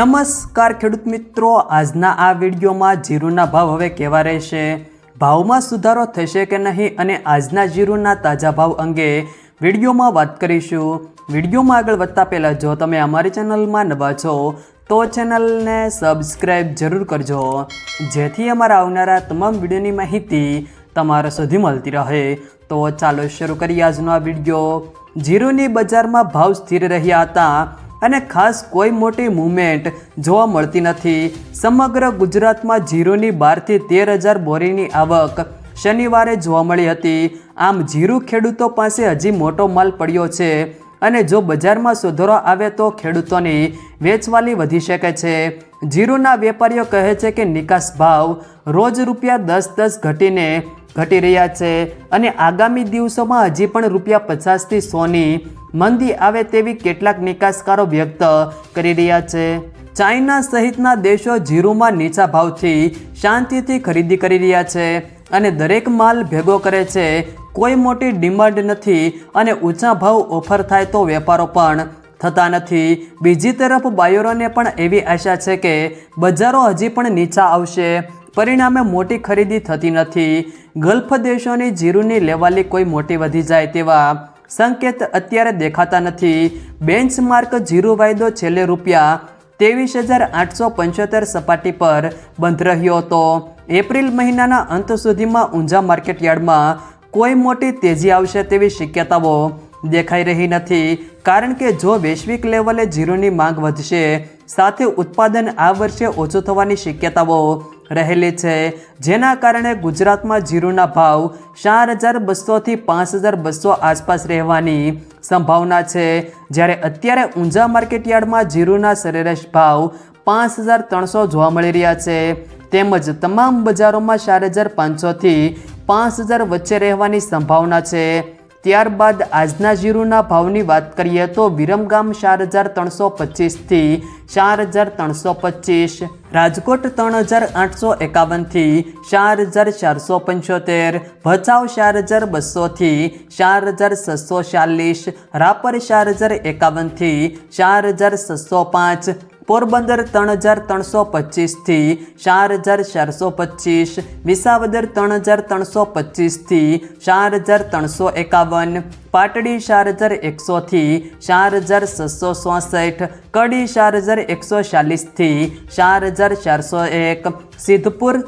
નમસ્કાર ખેડૂત મિત્રો, આજના આ વિડીયોમાં જીરુના ભાવ હવે કેવા રહેશે? ભાવમાં સુધારો થશે કે નહીં અને આજના જીરુના તાજા ભાવ અંગે વિડીયોમાં વાત કરીશું. વિડીયોમાં આગળ વધતા પહેલાં જો તમે અમારી ચેનલમાં નવા છો, તો ચેનલને સબસ્ક્રાઈબ જરૂર કરજો. જેથી અમારા આવનારા તમામ વિડીયોની માહિતી તમારા સુધી મળતી રહે. તો ચાલો શરૂ કરીએ આજનો આ વીડિયો. જીરુની બજારમાં ભાવ સ્થિર રહ્યા હતા. અને ખાસ કોઈ મોટી મૂવમેન્ટ જોવા મળતી નથી. સમગ્ર ગુજરાતમાં જીરુની બારથી તેર હજાર બોરીની આવક શનિવારે જોવા મળી હતી. આમ જીરું ખેડૂતો પાસે હજી મોટો માલ પડ્યો છે અને જો બજારમાં સુધારો આવે તો ખેડૂતોની વેચવાલી વધી શકે છે. જીરુના વેપારીઓ કહે છે કે નિકાસ ભાવ રોજ રૂપિયા દસ દસ ઘટીને ઘટી રહ્યા છે અને આગામી દિવસોમાં હજી પણ રૂપિયા પચાસથી સોની મંદી આવે તેવી કેટલાક નિકાસકારો વ્યક્ત કરી રહ્યા છે. ચાઇના સહિતના દેશો જીરુમાં નીચા ભાવથી શાંતિથી ખરીદી કરી રહ્યા છે અને દરેક માલ ભેગો કરે છે. કોઈ મોટી ડિમાન્ડ નથી અને ઊંચા ભાવ ઓફર થાય તો વેપારો પણ થતા નથી. બીજી તરફ બાયરોને પણ એવી આશા છે કે બજારો હજી પણ નીચા આવશે. પરિણામે મોટી ખરીદી થતી નથી. ગલ્ફ દેશોની જીરુની લેવાલી કોઈ મોટી વધી જાય તેવા સંકેત અત્યારે દેખાતા નથી. બેન્ચમાર્ક ઝીરો વાયદો છેલ્લે રૂપિયા ત્રેવીસ હજાર આઠસો પંચોતેર સપાટી પર બંધ રહ્યો હતો. એપ્રિલ મહિનાના અંત સુધીમાં ઊંઝા માર્કેટયાર્ડમાં કોઈ મોટી તેજી આવશે તેવી શક્યતાઓ દેખાઈ રહી નથી. કારણ કે જો વૈશ્વિક લેવલે જીરુની માંગ વધશે, સાથે ઉત્પાદન આ વર્ષે ઓછું થવાની શક્યતાઓ રહેલી છે. જેના કારણે ગુજરાતમાં જીરુના ભાવ ચાર હજાર બસોથી પાંચ હજાર બસો આસપાસ રહેવાની સંભાવના છે. જ્યારે અત્યારે ઊંઝા માર્કેટયાર્ડમાં જીરુના સરેરાશ ભાવ પાંચ હજાર ત્રણસો જોવા મળી રહ્યા છે. તેમજ તમામ બજારોમાં ચાર હજાર પાંચસોથી પાંચ હજાર વચ્ચે રહેવાની સંભાવના છે. ત્યારબાદ આજના જીરુના ભાવની વાત કરીએ તો વિરમગામ ચાર હજાર ત્રણસો પચીસથી ચાર હજાર ત્રણસો પચીસ, રાજકોટ ત્રણ હજાર આઠસો એકાવનથી ચાર હજાર ચારસો પંચોતેર, ભચાઉ ચાર હજાર બસોથી ચાર હજાર છસો ચાલીસ, રાપર ચાર હજાર એકાવનથી ચાર હજાર છસો પાંચ પોરબંદર ત્રણ હજાર ત્રણસો પચીસથી ચાર હજાર ચારસો પચીસ, વિસાવદર ત્રણ હજાર ત્રણસો પચીસથી ચાર હજાર ત્રણસો એકાવન, પાટડી ચાર હજાર એકસોથી ચાર હજાર છસો ચોસઠ, કડી ચાર હજાર એકસો ચાલીસથી ચાર હજાર ચારસો એક, સિદ્ધપુર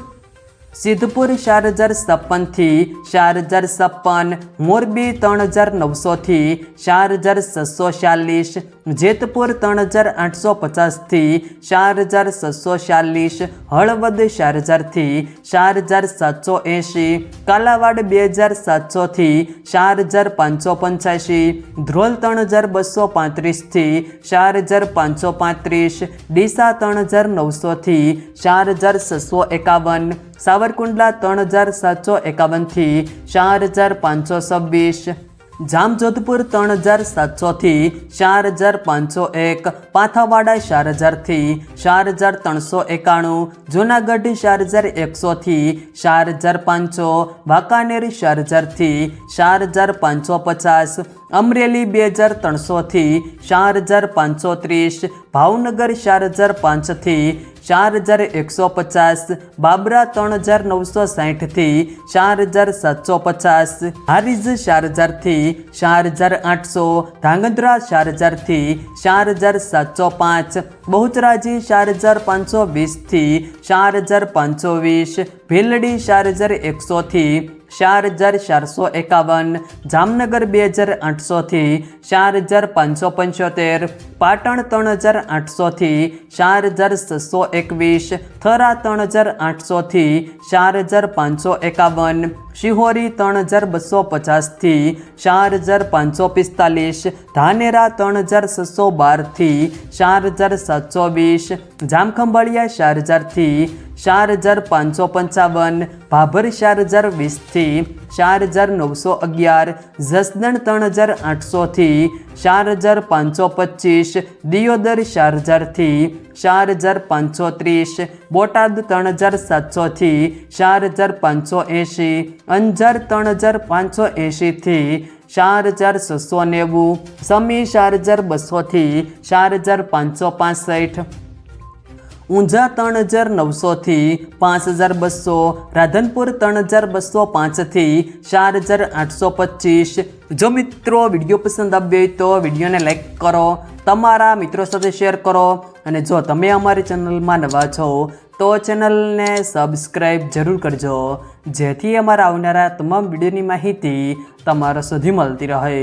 સિદ્ધપુર ચાર હજાર છપ્પનથી ચાર હજાર છપ્પન મોરબી ત્રણ હજાર નવસોથી ચાર હજાર છસો ચાલીસ જેતપુર ત્રણ હજાર આઠસો પચાસથી ચાર હજાર છસો ચાલીસ હળવદ ચાર હજારથી ચાર હજાર સાતસો એંશી કાલાવાડ બે હજાર સાતસોથી ચાર હજાર પાંચસો પંચ્યાસી ધ્રોલ ત્રણ હજાર બસો પાંત્રીસથી ચાર હજાર પાંચસો પાંત્રીસ ડીસા ત્રણ હજાર નવસોથી ચાર હજાર છસો એકાવન સાવરકુંડલા ત્રણ હજાર સાતસો એકાવનથી ચાર હજાર પાંચસો છવ્વીસ. જામજોધપુર ત્રણ હજાર સાતસોથી ચાર હજાર પાંચસો એક. પાથાવાડા ચાર હજારથી ચાર હજાર ત્રણસો એકાણું. જૂનાગઢ ચાર હજાર એકસોથી ચાર હજાર પાંચસો. વાંકાનેર ચાર હજારથી ચાર હજાર પાંચસો પચાસ. અમરેલી બે હજાર ત્રણસોથી ચાર હજાર પાંચસો ત્રીસ. ભાવનગર ચાર હજાર પાંચથી ચાર હજાર એકસો પચાસ, બાબરા ત્રણ હજાર નવસો સાહીઠથી ચાર હજાર સાતસો પચાસ, હારીજ ચાર હજારથી ચાર હજાર આઠસો, ધાંગધ્રા ચાર હજારથી ચાર હજાર સાતસો પાંચ, બહુચરાજી ચાર હજાર પાંચસો વીસથી ચાર હજાર પાંચસો વીસ ભીલડી ચાર હજાર એકસોથી ચાર હજાર ચારસો એકાવન, જામનગર બે હજાર આઠસોથી ચાર હજાર પાંચસો પંચોતેર, પાટણ ત્રણ હજાર આઠસોથી ચાર હજાર છસો એકવીસ, થરા ત્રણ હજાર આઠસોથી ચાર હજાર પાંચસો એકાવન, શિહોરી ત્રણ હજાર બસો પચાસથી ચાર હજાર પાંચસો પિસ્તાલીસ, ધાનેરા ત્રણ હજાર છસો બારથી ચાર હજાર સાતસો વીસ, જામખંભાળિયા ચાર હજારથી ચાર હજાર પાંચસો પંચાવન, ભાભર ચાર હજાર વીસથી ચાર હજાર નવસો અગિયાર, જસદણ ત્રણ હજાર આઠસોથી ચાર હજાર પાંચસો પચીસ, દિયોદર ચાર હજારથી ચાર હજાર પાંચસો ત્રીસ, બોટાદ ત્રણ હજાર સાતસોથી ચાર હજાર પાંચસો એંશી, અંજાર ત્રણ હજાર પાંચસો એંશીથી ચાર હજાર છસો નેવું, સમી ચાર હજાર બસોથી ચાર હજાર પાંચસો પાસઠ. ઊંઝા ત્રણ હજાર નવસોથી પાંચ હજાર બસો, રાધનપુર ત્રણ હજાર બસો પાંચથી ચાર હજાર આઠસો પચીસ. જો મિત્રો વીડિયો પસંદ આવ્યો હોય તો વિડીયોને લાઇક કરો, તમારા મિત્રો સાથે શેર કરો અને જો તમે અમારી ચેનલમાં નવા છો તો ચેનલને સબસ્ક્રાઈબ જરૂર કરજો, જેથી અમારા આવનારા તમામ વિડીયોની માહિતી તમારા સુધી મળતી રહે.